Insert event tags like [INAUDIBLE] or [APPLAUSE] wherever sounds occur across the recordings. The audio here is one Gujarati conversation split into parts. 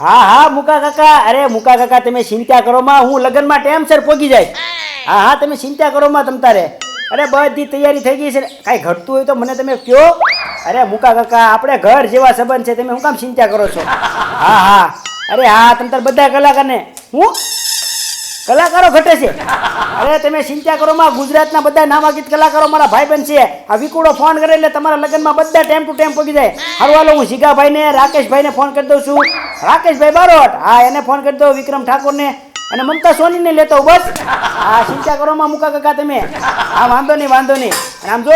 હા હા, મુકા કાકા. અરે, મુકા કાકા, તમે ચિંતા કરો માં. હું લગ્નમાં ટાઈમસર પહોંચી જાય. હા હા, તમે ચિંતા કરો માં તમ તારે. અરે, બધી તૈયારી થઈ ગઈ છે. કાંઈ ઘટતું હોય તો મને તમે કહો અરે, મુકા કાકા, આપણે ઘર જેવા સંબંધ છે. તમે હું કામ ચિંતા કરો છો? હા હા. અરે, હા, તમ તાર બધા કલાકારને. હું? કલાકારો ઘટે છે. અરે તમે ચિંતા કરો, માં ગુજરાતના બધા નામાંકિત કલાકારો મારા ભાઈ બન છે. આ વિકુડો ફોન કરે એટલે તમારા લગ્નમાં બધા ટાઈમ ટુ ટાઈમ પહોંચી જાય. હારું, હાલો, હું જીગાભાઈને, રાકેશભાઈને ફોન કરી દઉં છું. રાકેશભાઈ બારોટ? હા, એને ફોન કરી દઉં વિક્રમ ઠાકોરને. અને મમતા સોનીને લેતો બસ. હા, ચિંતા કરો, માં મુકા કાકા તમે. હા, વાંધો નહીં વાંધો નહીં. આમ જો,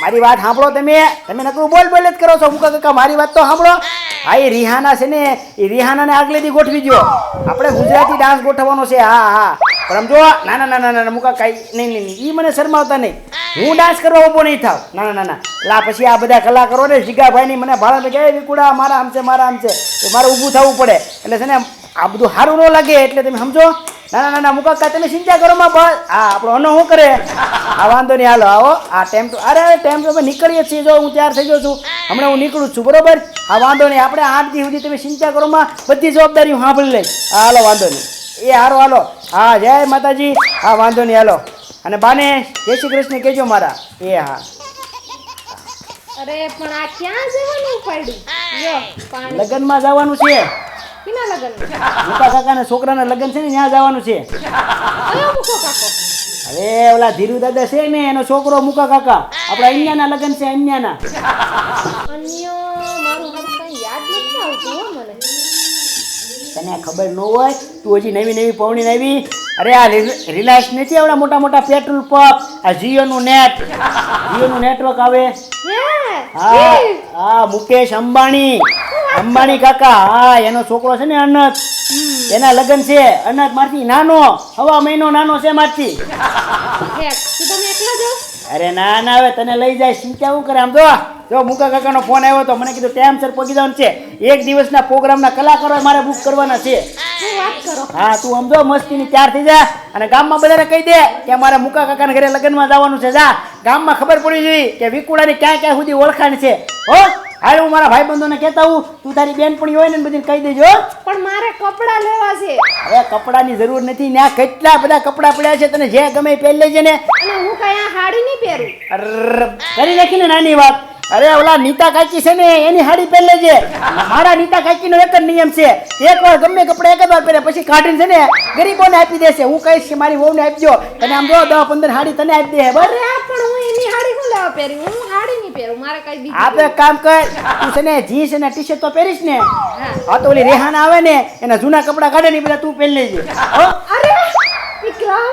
મારી વાત સાંભળો તમે. તમે નકરું બોલ બોલ જ કરો છો, મુકા કાકા, મારી વાત તો સાંભળો. હા એ રિહાના છે ને, એ રિહાનાને આગલે દી ગોઠવી દો આપણે ગુજરાતી ડાન્સ ગોઠવવાનો છે, હા હા. પણ આમ જો ના ના ના ના ના કાંઈ નહીં નહીં નહીં. એ મને શરમાવતા નહીં. હું ડાન્સ કરવા ઊભો નહીં થાવ. ના ના ના લા, પછી આ બધા કલાકારો ને જીગાભાઈની મને ભાડા કે વિકુડા મારા આમ છે, મારા આમ છે. મારે ઊભું થવું પડે. એટલે છે ને, આ બધું સારું ન લાગે, એટલે તમે સમજો ના ના ના ના મુકા કાકા તમે ચિંતા કરો માં બસ. હા આપણો અનો શું કરે? આ વાંધો નહીં હાલો આવો. આ ટાઈમ તો અરે ટાઈમ ટુ નીકળીએ છીએ જો હું તૈયાર થઈ ગયો છું. હમણાં હું નીકળું છું બરોબર? હા વાંધો નહીં આપણે આઠ દી સુધી તમે ચિંતા કરો માં. બધી જવાબદારી હું સાંભળી લઈ હા હાલો વાંધો નહીં. એ હારો હાલો. હા જય માતાજી. હા વાંધો નહીં હાલો. અને બાને જય શ્રી કૃષ્ણ કહેજો મારા. એ હા. અરે પણ આ ક્યાં જવાનું પડ્યું? લગ્નમાં જવાનું છે. કિના લગન? મુકા કાકાના છોકરાના લગન છે ને ત્યાં જવાનું છે. કયો મૂકો કાકો? હવે ઓલા ધીરુ દાદા છે ને એનો છોકરો મુકા કાકા. આપણા અન્યાના લગન છે અન્યાના. અન્ય મારું હારું કઈ યાદ નથી આવતું હો મને. તને ખબર ન હોય તું હજી નવી નવી પવણી નવી અરે આ રિલ- રિલાયન્સ નથી આવડા મોટા મોટા પેટ્રોલ પંપ? આ જીઓનું નેટ. જીઓનું નેટવર્ક આવે. હા હા મુકેશ અંબાણી. અંબાણી કાકા હા એનો છોકરો છે ને અનંત. એના લગ્ન છે. અનંત મારથી નાનો. હવા મહિનો નાનો છે મારથી. તું અરે ના ના હવે તને લઈ જાય. સિંચા શું કરે આમ? જો જો મુકા કાકાનો ફોન આવ્યો તો મને કીધું ટાઈમસર પહોંચી જવાનું છે. એક દિવસના પ્રોગ્રામના કલાકારો મારે બુક કરવાના છે. હા તું સમજો મસ્તીની ચાર થઈ જા અને ગામમાં બધાને કહી દે કે મારે મુકા કાકાના ઘરે લગ્નમાં જવાનું છે. જા. ગામમાં ખબર પડી જોઈએ કે વિકુડાની ક્યાં ક્યાં સુધી ઓળખાણ છે. હો? હાલ હું મારા ભાઈબંધોને કહેતા હું તું તારી બેનપણી હોય ને બધી કહી દેજો પણ મારે કપડાં લેવા છે. હવે કપડાની જરૂર નથી ત્યાં કેટલા બધા કપડાં પડ્યા છે તને જે ગમે એ પહેરી લેજે ને. અને હું કઈ આ હાડી નહીં પહેરું. કરી નાખીને નાની વાત. અરે ઓલા નીતા કાચી છે ને એની હાડી પહેરી લેજે. મારા નીતા કાકીનો એક જ નિયમ છે એક વાર ગમે કપડા એક જ વાર પહેરે પછી કાઢીને છે ને ગરીબોને આપી દેશે. હું કહીશ કે મારી વહુને આપજો. તને આમ જો દસ પંદર હાડી તને આપી દે. એની હાડી પહેરી હું સાડી નહીં પહેરું મારે કઈ બીજું આપણે કામ કર તું છે ને જીન્સ અને ટી શર્ટ તો પહેરીશ ને. હા. હા તો ઓલી રેહાના આવે ને એના જૂના કપડા કાઢે ને એ બધા તું પહેરી લેજે. અરે વિક્રમ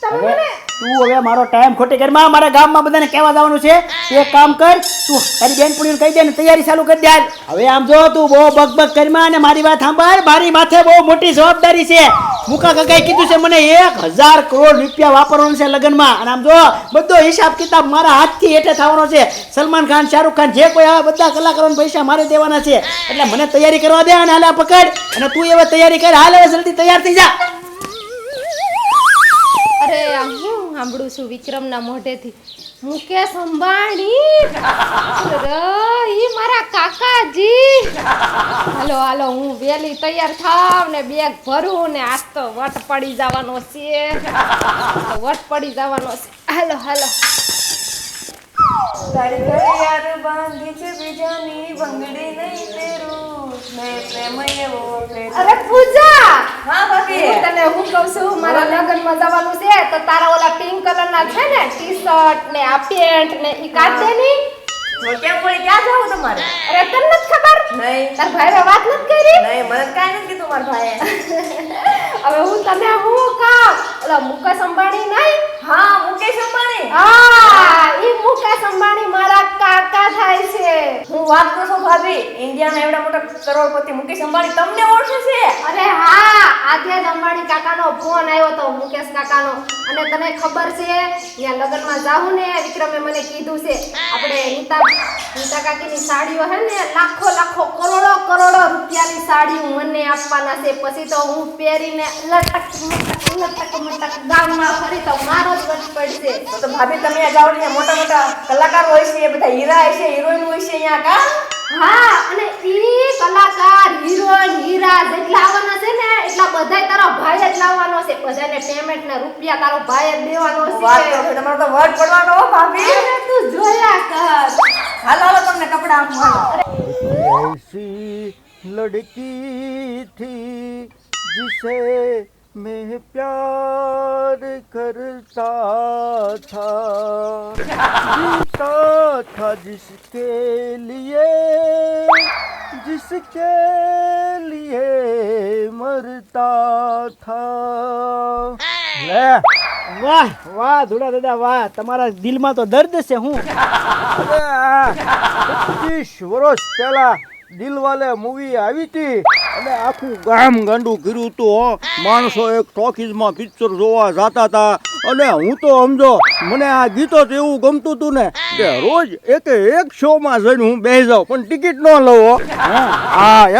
તમે મને તું હવે મારો ટાઈમ ખોટી કરમાં મારા ગામમાં બધાને કહેવા જવાનું છે. એક કામ કર, તું તારી બેનપણીઓને કહી દે ને તૈયારી ચાલુ કરી દે હવે આમ જો, તું બહુ બકબક કરમાં અને મારી વાત સાંભળ. મારી માથે બહુ મોટી જવાબદારી છે. મુકા કાકાએ કીધું છે મને એક હજાર કરોડ રૂપિયા વાપરવાનું છે લગ્નમાં. અને આમ જો, બધો હિસાબ કિતાબ મારા હાથથી હેઠે થવાનો છે. સલમાન ખાન, શાહરુખ ખાન જે કોઈ આવા બધા કલાકારોને પૈસા મારે દેવાના છે. એટલે મને તૈયારી કરવા દે અને હાલે પકડ. અને તું એવા તૈયારી કર. હાલ હવે જલ્દી તૈયાર થઈ જા. અરે આ હું સાંભળું છું વિક્રમના મોઢેથી. મુકેશ અંબાણી? ઈ મારા કાકાજી. હાલો હાલો, હું વેલી તૈયાર થાવ ને બેગ ભરું ને આજ તો વટ પડી જવાનો છે. વટ પડી જવાનો છે. હાલો હાલો. તારી ઘડિયાળ બાંધી છે બીજાની બંગડી નહીં પહેરું. મેં પ્રેમ એવો અરે પૂજા! હા ભાભી હું તને હું કહું છું મારા લગ્નમાં જવાનું છે તો તારા ઓલા પિંક કલરના છે ને ટી શર્ટ ને આ પેન્ટ ને ઈ કાઢ દે ની તો કેમ ક્યાં જાવું તમારે? અરે તને નથી ખબર? નહીં. તાર ભાઈએ વાત નથી કરી? નહીં મને કાઈ નથી કીધું મારા ભાઈએ. [LAUGHS] હવે હું તને હું કામ ઓલા મુકેશ અંબાણી નહીં? હા મુકેશ અંબાણી. હા ઈ મુકેશ અંબાણી મારા કાકા થાય છે. હું વાત કરું ભાભી ઇન્ડિયાના એવડા મોટા કરોડપતિ મુકેશ અંબાણી તમને ઓળખે છે? અરે હા આજે જ અંબાણી કાકાનો ફોન આવ્યો તો મુકેશ કાકાનો. અને તને ખબર છે ત્યાં લગ્નમાં જાવું ને વિક્રમે મને કીધું છે આપણે નીતા નીતા કાકીની સાડીઓ હે ને લાખો લાખો કરોડો કરોડો રૂપિયાની સાડીઓ મને આપવાના છે. પછી તો હું પહેરીને લટક મટક લટક મટક ગામમાં ફરી તો મારો જ વટ પડશે. તો તો ભાભી તમે જાઓ ને મોટા મોટા કલાકાર હોય છે બધા હીરા હોય છે હિરોઈન હોય છે અહીંયા કા? હા અને ઈ કલાકાર હીરોઈન હીરા જેટલા આવવાના છે ને એટલા બધાય તારો ભાઈ જ લાવવાનો છે. બધાને પેમેન્ટ ને રૂપિયા તારો ભાઈ જ દેવાનો છે. વાત તો તમારો તો વર્ડ પડવાનો હો ભાભી. તું જોયા કર. હાલો હાલો તમને કપડા આપું હાલો. એસી લડકી થી जिसे मैं प्यार करता था। जीता था जिसके लिए जिसके लिए मरता था લે વાહ વાહ ધુડા દાદા વાહ તમારા દિલમાં તો દર્દ છે હું અરે આ પચીસ વર્ષ પહેલા દિલવાલે મૂવી આવી હતી અને આખું ગામ ગાંડું કર્યું હતું હો માણસો એક ટોકીઝમાં પિક્ચર જોવા જતા હતા અને હું તો સમજો મને આ ગીતો તો એવું ગમતું હતું ને કે રોજ એક એક શોમાં જઈને હું બેસી જાઉં પણ ટિકિટ ન લઉં હો.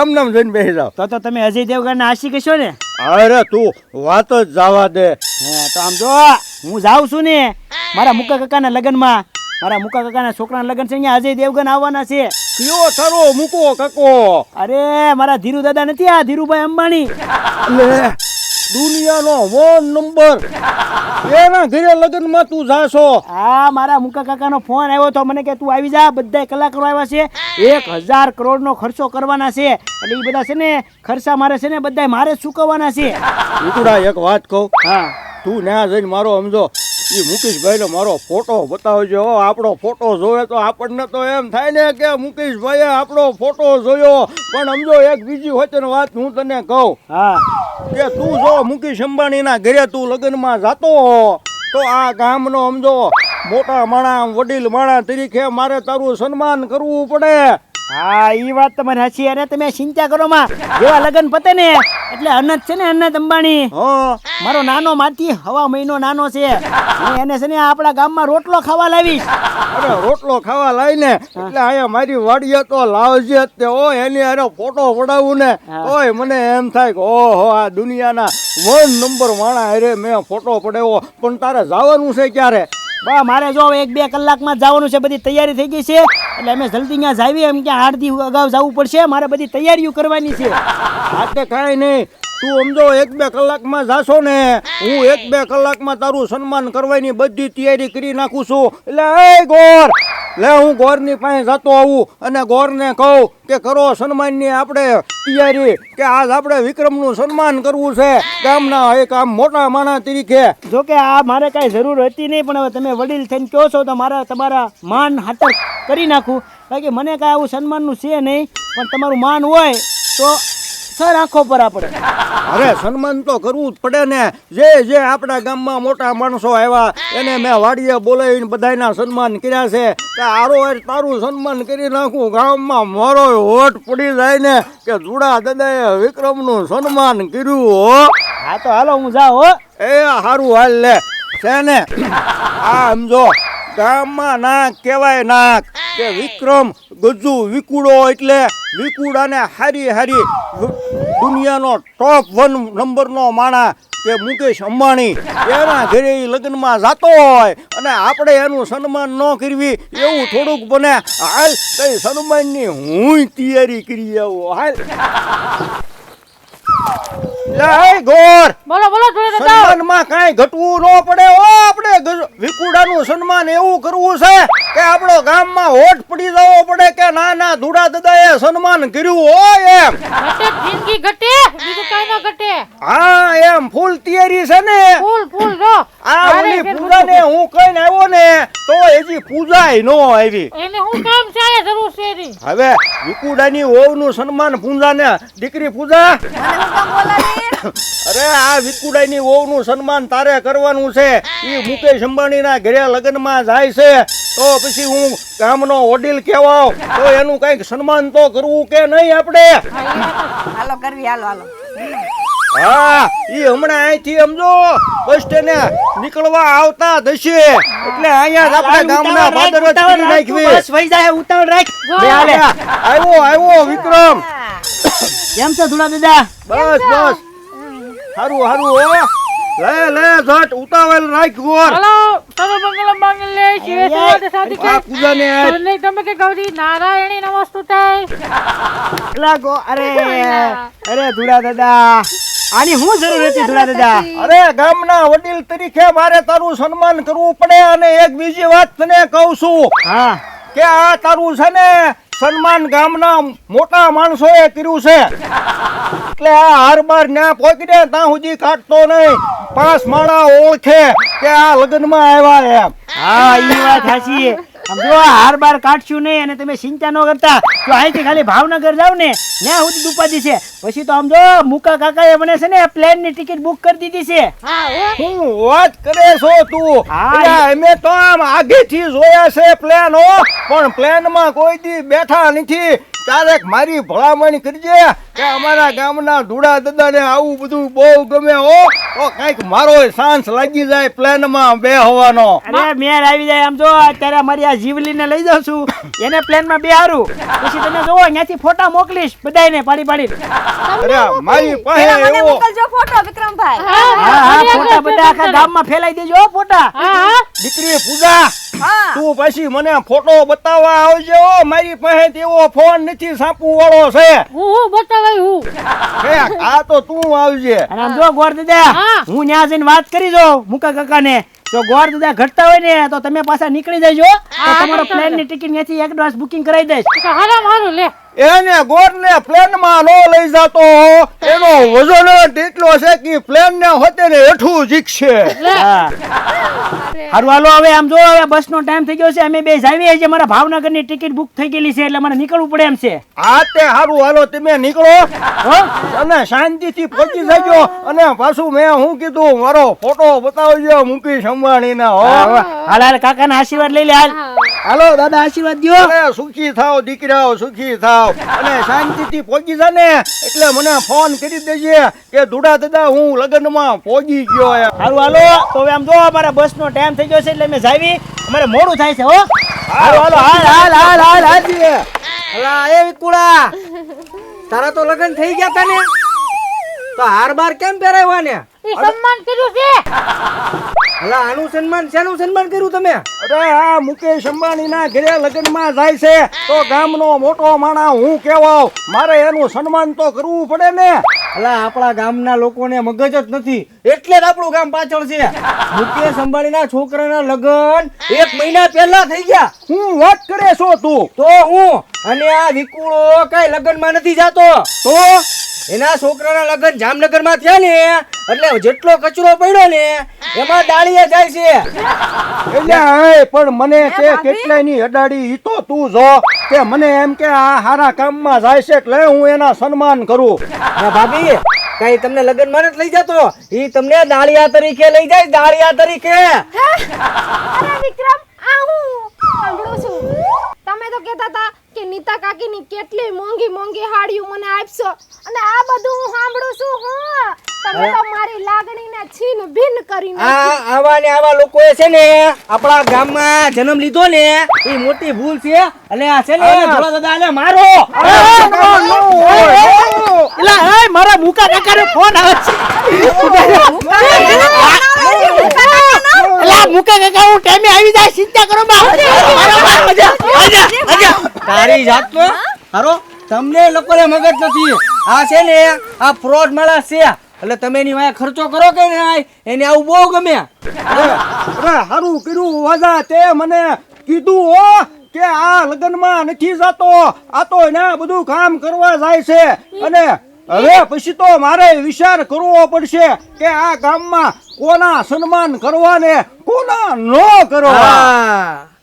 એમ જઈને બેસી જાઉં. તો તો તમે અજય દેવગણના આશિક છો ને? અરે તું વાત જ જવા દે. હા તો આમ જો હું જાઉં છું ને મારા મુકા કાકાના લગ્નમાં. મારા મુકા કાકાના છોકરાના લગ્ન છે અહીંયા અજય દેવગન આવવાના છે. કયો તારો મૂકો કાકો? અરે મારા ધીરુ દાદા નથી આ ધીરુભાઈ અંબાણી. લે દુનિયાનો વન નંબર. એના ઘરે લગ્નમાં તું જાશો. આ મારા મુકા કાકાનો ફોન આવ્યો તો મને કે તું આવી જા બધા કલાકારો આવ્યા છે. એક હજાર કરોડનો ખર્ચો કરવાના છે. એટલે એ બધા છે ને ખર્ચા મારે છે ને બધા મારે ચૂકવવાના છે. વિકુડા એક વાત કહું. હા. તું ત્યાં જઈને મારો સમજો એ મુકેશભાઈનો મારો ફોટો બતાવજો. હો. આપણો ફોટો જોવે તો આપણને તો એમ થાય ને કે મુકેશભાઈએ આપણો ફોટો જોયો. પણ સમજો એક બીજી વચન વાત હું તને કહું. હા. કે તું જો મુકેશ અંબાણીના ઘરે તું લગ્નમાં જાતો તો આ ગામનો સમજો, મોટા માણા વડીલ માણા તરીકે મારે તારું સન્માન કરવું પડે. હા એ વાત તમારે સાચી. અને તમે ચિંતા કરો માં. જેવા લગ્ન પતે ને એટલે અનંત છે ને અનંત અંબાણી. હા. મારો નાનો માથી હવા મહિનો નાનો છે. હું એને છે ને આપણા ગામમાં રોટલો ખાવા લાવીશ. અરે રોટલો ખાવા લાવીને એટલે અહીંયા મારી વાડીએ તો લાવજે તે. ઓ એની અરે ફોટો પડાવું ને ઓય તોય મને એમ થાય કે ઓહો આ દુનિયાના વન નંબર માણા અરે મેં ફોટો પડાવ્યો. પણ તારે જવાનું છે ક્યારે? બા, મારે જો એક બે કલાકમાં જવાનું છે, બધી તૈયારી થઈ ગઈ છે. એટલે અમે જલ્દી ત્યાં જાવી એમ કે આઠ દી અગાઉ જવું પડશે. મારે બધી તૈયારીઓ કરવાની છે. આજે કાંઈ નહીં. તું સમજો, એક બે કલાકમાં જાશો ને, હું એક બે કલાકમાં તારું સન્માન કરવાની બધી તૈયારી કરી નાખું છું. એટલે, એ ગોર લે, હું ગોરની પાસે જતો આવું અને ગોરને કહું કે કરો સન્માનની આપણે તૈયારી કે આજ આપણે વિક્રમનું સન્માન કરવું છે. ગામના એક આમ મોટા માણા તરીકે. જો કે આ મારે કાંઈ જરૂર હતી નહીં, પણ હવે તમે વડીલ થઈને કહો છો તો મારે તમારા માન હાથર કરી નાખું. કારણ કે મને કાંઈ આવું સન્માનનું છે નહીં, પણ તમારું માન હોય તો સર આંખો પર આપણે અરે સન્માન તો કરવું જ પડે ને. જે જે આપણા ગામમાં મોટા માણસો આવ્યા એને મેં વાડીએ બોલાવીને બધાયના સન્માન કર્યા છે. કે આરો તારું સન્માન કરી નાખું ગામમાં મારો હોટ પડી જાય ને કે જુડા દાદાએ વિક્રમનું સન્માન કર્યું હો. હા તો હાલો હું જાઉં હો. એ હારું હાલ લે. છે ને? આ સમજો ગામમાં નાક કહેવાય નાક. કે વિક્રમ ગજુ વિકુડો એટલે વિકુડાને હારી હારી. દુનિયાનો ટોપ વન નંબરનો માણા કે મુકેશ અંબાણી. એના ઘરે લગ્નમાં જાતો હોય અને આપણે એનું સન્માન ન કરવી એવું થોડુંક બને. હાલ કઈ સન્માનની હું તૈયારી કરી આવું. હાલ. લે ગોર! બોલો બોલો જોડે સન્માનમાં કાંઈ ઘટવું ન પડે. ઓ આપણે વિકુડાનું સન્માન એવું કરવું છે કે આપણો ગામમાં હોઠ પડી જવો પડે કે ના ના ધુડા દાદાએ સન્માન કર્યું હોય એમ. ઘટે જિંદગી ઘટે બીજું કઈ ન ઘટે. હા એમ ફૂલ તૈયારી છે ને. ફૂલ ફૂલ જો. આ ઓલી પૂજાને હું કહીને આવ્યો ને તો એજી પૂજાય ન આવી. એને હું કામ આ જરૂર છે હવે વિકુડાની વહુનું સન્માન પૂજાને દીકરી પૂજા. અરે આ વિકુડાઈની વહુનું સન્માન તારે કરવાનું છે. એ મુકેશ અંબાણીના ઘરે લગ્નમાં જાય છે. તો પછી હું ગામનો વડીલ કહેવાવ. તો એનું કંઈક સન્માન તો કરવું કે નહીં આપણે? હાલો કરવી હાલો હાલો. હા એ હમણાં અહીંથી સમજો બસ સ્ટેન્ડે નીકળવા આવતા થશે એટલે અહીંયા જ આપણે ગામના ભાદર જ નાખવી. બસ વહી જાય ઉતાવળ રાખ. આવ્યો આવ્યો વિક્રમ. કેમ છે ધુડા દાદા? બસ બસ. હારું હારું હો. લે લે ઘટ ઉતાવળ રાખ ગોર હલો સર્વ મંગલમ લે શિવે સર્વાર્થ સાધિકે પૂજા ને તમને તમે કે ગૌરી નારાયણી નમસ્તુતે. લાગો અરે અરે ધુડા દાદા. આની શું જરૂર હતી ધોળા દાદા? અરે ગામના વડીલ તરીકે મારે તારું સન્માન કરવું પડે અને એક બીજી વાત તને કહું છું. હા. કે આ તારું છે ને સન્માન ગામના મોટા માણસોએ કર્યું છે. એટલે આ હાર બાર ન્યા પહોંચી દે ત્યાં સુધી કાઢતો નહીં. પાંચ માળા ઓળખે કે આ લગ્નમાં આવ્યા એમ. હા એ વાત સાચી હાર બાર કાઢશું નહીં અને તમે ચિંતા ન કરતા. જો અહીંથી ખાલી ભાવનગર જાવ ને ત્યાં સુધી છે. પછી તો આમ જો મુકા કાકાએ મને છે ને પ્લેનની ટિકિટ બુક કરી દીધી છે. શું વાત કરે છો તું? અમે તો આમ આગેથી જોયા છે પ્લેન હો. પણ પ્લેનમાં કોઈ દી બેઠા નથી. ક્યારેક મારી ભલામણ કરજે કે અમારા ગામના ધૂળા દાદાને આવું બધું બહુ ગમે હો. તો કંઈક મારો સાંસ લાગી જાય પ્લેનમાં બે હોવાનો અરે મેર આવી જાય. આમ જો અત્યારે અમારી આ જીવલીને લઈ જાઉં છું. એને પ્લેનમાં બેહારું. પછી તમે જોવો ત્યાંથી ફોટા મોકલીશ. બધાયને પાડી પાડી અરે મારી પાસે મને એવો મોકલજો ફોટો વિક્રમભાઈ. હા હા ફોટા બધા આખા ગામમાં ફેલાઈ દેજો હો ફોટા દીકરી પૂજા. તું પછી મને ફોટો બતાવવા આવજો. મારી પાસે તેવો ફોન નથી સાપુ વાળો છે. હું હું બતાવાય હું? આ તો તું આવજે. રામજો ગોર દાદા હું. ન્યા જઈને વાત કરી દઉં મુકા કાકાને. જો ગોર દાદા ઘટતા હોય ને તો તમે પાછા નીકળી જજો. તો તમારો પ્લેનની ટિકિટ ન્યાથી એક ડોસ બુકિંગ કરાવી દઈશ. હારા મારું લે. એને ગોરને પ્લેનમાં નો લઈ જતો એનો વજન એટલો છે કે પ્લેન ને હોતે ને હેઠું જીકશે. હા. હારું હાલો હવે આમ જો હવે બસ નો ટાઈમ થઈ ગયો છે. અમે બે જાવીએ છીએ. મારા ભાવનગરની ટિકિટ બુક થઈ ગયેલી છે એટલે મારે નીકળવું પડે એમ છે. આ તે હારું હાલો તમે નીકળો. અને શાંતિ શાંતિથી પહોંચી જજો. અને પાછું મેં હું કીધું મારો ફોટો બતાવજો મુકેશ અંબાણીના હો. હાલ હાલ કાકાના આશીર્વાદ લઈ લે હાલ. હાલો દાદા આશીર્વાદ દો અરે સુખી થાવ દીકરાઓ સુખી થાવ. અને શાંતિથી પહોંચી જા ને. એટલે મને ફોન કરી દેજે કે ધુડા દાદા હું લગ્નમાં પહોંચી ગયો હારું હાલો. તો હવે આમ જો અમારા બસ નો ટાઈમ થઈ ગયો છે એટલે મેં જાવી. અમારે મોડું થાય છે હો. હાલો હાલો હાલ હાલ હાલ હાલ હાજી અલા એ વિકુળા તારા તો લગન થઈ ગયા તને તો હાર બાર કેમ પહેરાવ્યા ને? સન્માન કર્યું છે. અલા આનું સન્માન શેનું સન્માન કર્યું તમે? અરે આ મુકેશ અંબાણીના ઘરે લગ્નમાં જાય છે. તો ગામનો મોટો માણા હું કેવો મારે એનું સન્માન તો કરવું પડે ને. અલા, આપણા ગામના લોકોને મગજ જ નથી. એટલે જ આપણું ગામ પાછળ છે. મુકેશ અંબાણીના છોકરાના લગ્ન એક મહિના પહેલા થઈ ગયા. હું વાત કરે છો તું? તો હું અને આ વિકુળો કઈ લગ્નમાં નથી જાતો. તો એના છોકરાના લગ્ન જામનગરમાં થયા ને એટલે જેટલો કચરો પડ્યો ને એમાં ડાળીએ જાય છે. એટલે હે પણ મને કે કેટલાયની અડાડી ઈ તો તું જો કે મને એમ કે આ હારા કામમાં જાય છે એટલે હું એના સન્માન કરું. હા ભાભી કઈ તમને લગ્નમાં જ લઈ જતો? ઈ તમને દાળિયા તરીકે લઈ જાય દાળિયા તરીકે. અરે વિક્રમ આ હું સાંભળું છું. તમે તો કહેતા હતા કે નીતા કાકીની કેટલી મોંઘી મોંઘી હાડીઓ મને આપશો અને આ બધું હું સાંભળું છું હું તમે તો મારી લાગણીને છીન ભિન્ન કરી આ આવા ને આવા લોકો છે ને આપણા ગામમાં જન્મ લીધો ને એ મોટી ભૂલ છે અને આ છે ને ભોળા દાદા આને મારો એલા એ મારા મુકા કાકાનો ફોન આવે છે એલા મુકા કાકા હું ટાઈમે આવી જાય ચિંતા કરો માં મારો આજા આજા આજા તારી જાત તો હારો તમને લોકોને મગજ નથી. આ છે ને આ ફ્રોડ માણસ છે. એટલે તમે એની વાયા ખર્ચો કરો કે નહીં? એને આવું બહુ ગમે. હારું કર્યું વાજા તે મને કીધું હો કે આ લગ્નમાં નથી જતો. આ તો એના બધું કામ કરવા જાય છે. અને હવે પછી તો મારે વિચાર કરવો પડશે કે આ ગામમાં કોના સન્માન કરવા ને કોના ન કરવા